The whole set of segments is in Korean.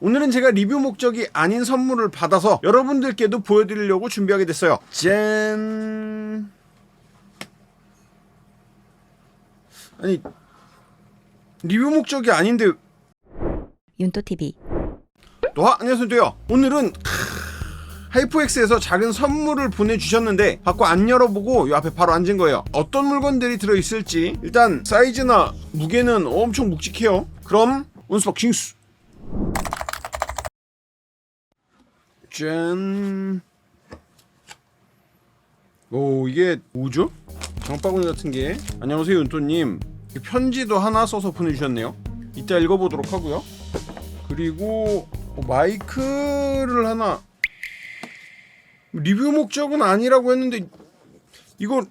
오늘은 제가 리뷰 목적이 아닌 선물을 받아서 여러분들께도 보여드리려고 준비하게 됐어요. 짠. 아니 리뷰 목적이 아닌데 윤토 TV 또 하- 안녕하세요. 오늘은 하이퍼엑스에서 작은 선물을 보내주셨는데 받고 안 열어보고 이 앞에 바로 앉은 거예요. 어떤 물건들이 들어있을지 일단 사이즈나 무게는 엄청 묵직해요. 그럼 온스박싱스 짠. 오 이게 뭐죠? 장바구니 같은 게 안녕하세요 윤토님 편지도 하나 써서 보내주셨네요. 이따 읽어보도록 하고요. 그리고 어, 마이크를 하나 리뷰 목적은 아니라고 했는데 이거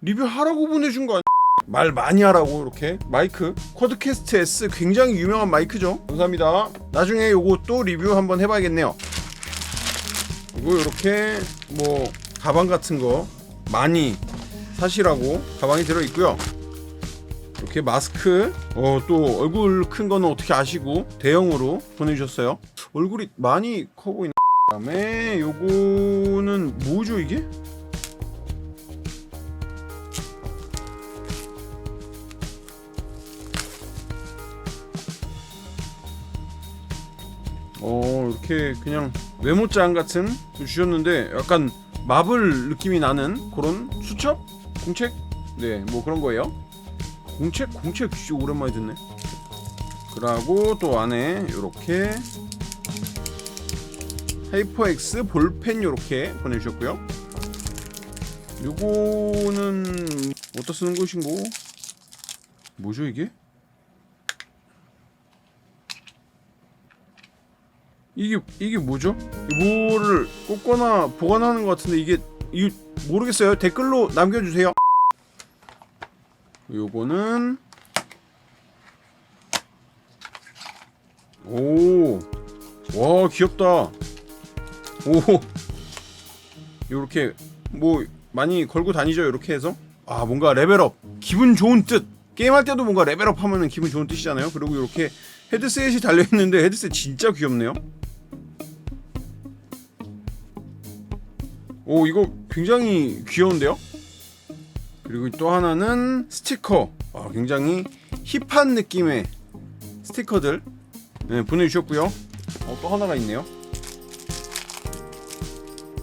리뷰하라고 보내준 거 아니야? 말 많이 하라고 이렇게 마이크 쿼드캐스트 S 굉장히 유명한 마이크죠 감사합니다 나중에 요것도 리뷰 한번 해봐야겠네요 이거 이렇게 뭐 가방 같은 거 많이 사시라고 가방이 들어 있고요 이렇게 마스크 어 또 얼굴 큰 거는 어떻게 아시고 대형으로 보내주셨어요 얼굴이 많이 커 보이네 그다음에 요거는 뭐죠 이게? 어 이렇게 그냥 메모장 같은 거 주셨는데 약간 마블 느낌이 나는 그런 수첩? 공책? 네 뭐 그런 거예요 공책? 공책 오랜만에 듣네 그리고 또 안에 요렇게 하이퍼엑스 볼펜 요렇게 보내주셨고요 요거는 어디다 쓰는 것인고 뭐죠 이게? 이게 이게 뭐죠? 뭐를 꽂거나 보관하는 것 같은데 이게 이 모르겠어요 댓글로 남겨주세요 요거는 오, 와 귀엽다. 오, 요렇게 뭐 많이 걸고 다니죠. 이렇게 해서 아 뭔가 레벨업, 기분 좋은 뜻. 게임할 때도 뭔가 레벨업 하면은 기분 좋은 뜻이잖아요. 그리고 이렇게 헤드셋이 달려 있는데 헤드셋 진짜 귀엽네요. 오 이거 굉장히 귀여운데요? 그리고 또 하나는 스티커. 아, 굉장히 힙한 느낌의 스티커들 네, 보내주셨고요. 어, 또 하나가 있네요.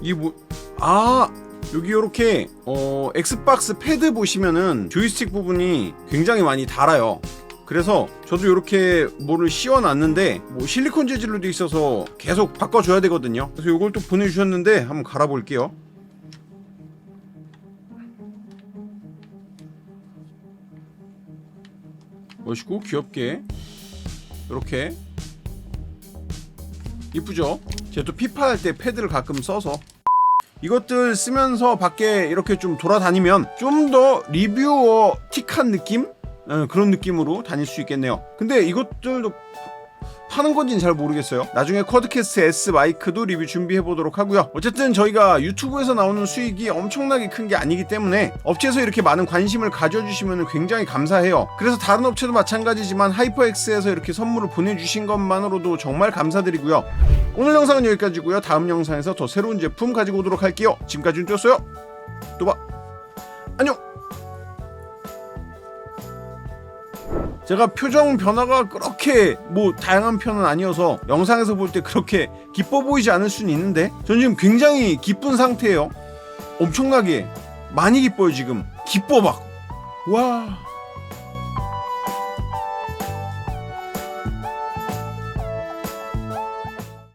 이 뭐? 아 여기 이렇게 어 엑스박스 패드 보시면은 조이스틱 부분이 굉장히 많이 달아요. 그래서 저도 이렇게 뭐를 씌워놨는데 뭐 실리콘 재질로 돼 있어서 계속 바꿔줘야 되거든요. 그래서 이걸 또 보내주셨는데 한번 갈아볼게요. 멋있고 귀엽게 이렇게 이쁘죠? 제가 또 피파 할 때 패드를 가끔 써서 이것들 쓰면서 밖에 이렇게 좀 돌아다니면 좀 더 리뷰어 틱한 느낌? 어, 그런 느낌으로 다닐 수 있겠네요. 근데 이것들도 파는 건지는 잘 모르겠어요. 나중에 쿼드캐스트 S 마이크도 리뷰 준비해 보도록 하고요. 어쨌든 저희가 유튜브에서 나오는 수익이 엄청나게 큰 게 아니기 때문에 업체에서 이렇게 많은 관심을 가져주시면 굉장히 감사해요. 그래서 다른 업체도 마찬가지지만 하이퍼엑스에서 이렇게 선물을 보내주신 것만으로도 정말 감사드리고요. 오늘 영상은 여기까지고요. 다음 영상에서 더 새로운 제품 가지고 오도록 할게요. 지금까지 윤뚜였어요. 또 봐. 안녕. 제가 표정 변화가 그렇게 뭐 다양한 편은 아니어서 영상에서 볼 때 그렇게 기뻐 보이지 않을 수는 있는데 전 지금 굉장히 기쁜 상태예요. 엄청나게 많이 기뻐요 지금. 기뻐 막. 와.